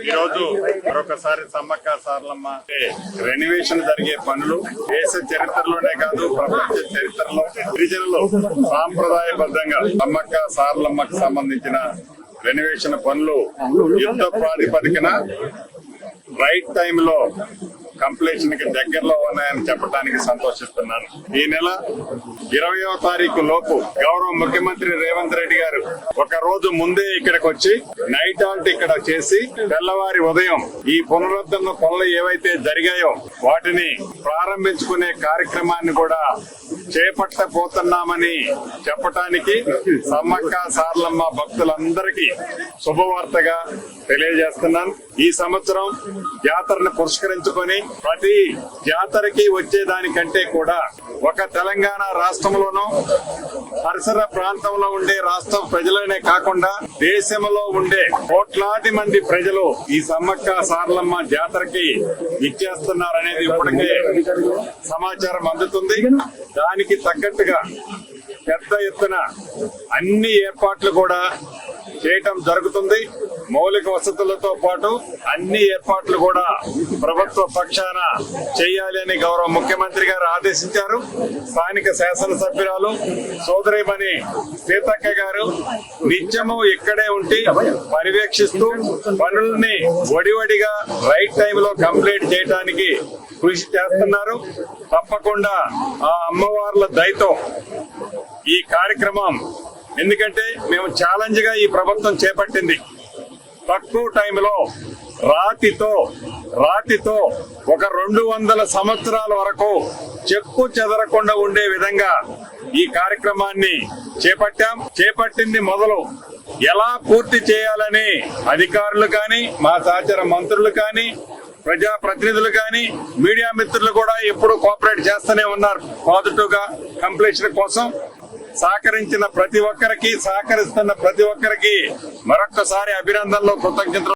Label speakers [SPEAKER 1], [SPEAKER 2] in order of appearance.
[SPEAKER 1] ఈ రోజు మరొకసారి సమ్మక్క సార్లమ్మ రెనోవేషన్ జరిగే పనులు దేశ చరిత్రలోనే కాదు ప్రపంచ చరిత్రలో గిరిజనులు సాంప్రదాయబద్ధంగా సమ్మక్క సార్లమ్మకు సంబంధించిన రెనోవేషన్ పనులు యుద్ధ ప్రాతిపదికన రైట్ టైంలో కంప్లీషన్కి దగ్గరలో ఉన్నాయని చెప్పడానికి సంతోషిస్తున్నాను. ఈ నెల ఇరవయో తారీఖు లోపు గౌరవ ముఖ్యమంత్రి రేవంత్ రెడ్డి గారు ఒక రోజు ముందే ఇక్కడికి వచ్చి నైట్ హాల్ట్ ఇక్కడ చేసి తెల్లవారి ఉదయం ఈ పునరుద్ధరణ పనులు ఏవైతే జరిగాయో వాటిని ప్రారంభించుకునే కార్యక్రమాన్ని కూడా చేపట్టబోతున్నామని చెప్పటానికి సమ్మక్క సార్లమ్మ భక్తులందరికీ శుభవార్తగా తెలియజేస్తున్నాను. ఈ సంవత్సరం జాతరను పురస్కరించుకొని ప్రతి జాతరకి వచ్చేదానికంటే కూడా ఒక తెలంగాణ రాష్ట్రంలోనూ పరిసర ప్రాంతంలో ఉండే రాష్ట్ర ప్రజలనే కాకుండా దేశంలో ఉండే కోట్లాది మంది ప్రజలు ఈ సమ్మక్క సార్లమ్మ జాతరకి ఇచ్చేస్తున్నారనేది ఇప్పటికే సమాచారం అందుతుంది. దానికి తగ్గట్టుగా పెద్ద ఎత్తున అన్ని ఏర్పాట్లు కూడా చేయటం జరుగుతుంది. మౌలిక వసతులతో పాటు అన్ని ఏర్పాట్లు కూడా ప్రభుత్వ పక్షాన చేయాలి అని గౌరవ ముఖ్యమంత్రి గారు ఆదేశించారు. స్థానిక శాసనసభ్యురాలు సోదరిమణి సీతక్క గారు నిత్యము ఇక్కడే ఉండి పర్యవేక్షిస్తూ పనుల్ని వడివడిగా రైట్ టైంలో కంప్లీట్ చేయడానికి కృషి చేస్తున్నారు. తప్పకుండా ఆ అమ్మవార్ల దయతో ఈ కార్యక్రమం ఎందుకంటే మేము ఛాలెంజ్గా ఈ ప్రభుత్వం చేపట్టింది. తక్కువ టైంలో రాతితో రాతితో ఒక రెండు వందల సంవత్సరాల వరకు చెక్కు చెదరకుండా ఉండే విధంగా ఈ కార్యక్రమాన్ని చేపట్టాం. చేపట్టింది మొదలు ఎలా పూర్తి చేయాలని అధికారులు కానీ మా సహచర మంత్రులు కానీ ప్రజా ప్రతినిధులు కానీ మీడియా మిత్రులు కూడా ఎప్పుడు కోఆపరేట్ చేస్తూనే ఉన్నారు. పాజిటివ్గా కంప్లీషన్ కోసం సహకరించిన ప్రతి ఒక్కరికి సహకరిస్తున్న ప్రతి ఒక్కరికి మరొక్కసారి అభినందనలు కృతజ్ఞతలు.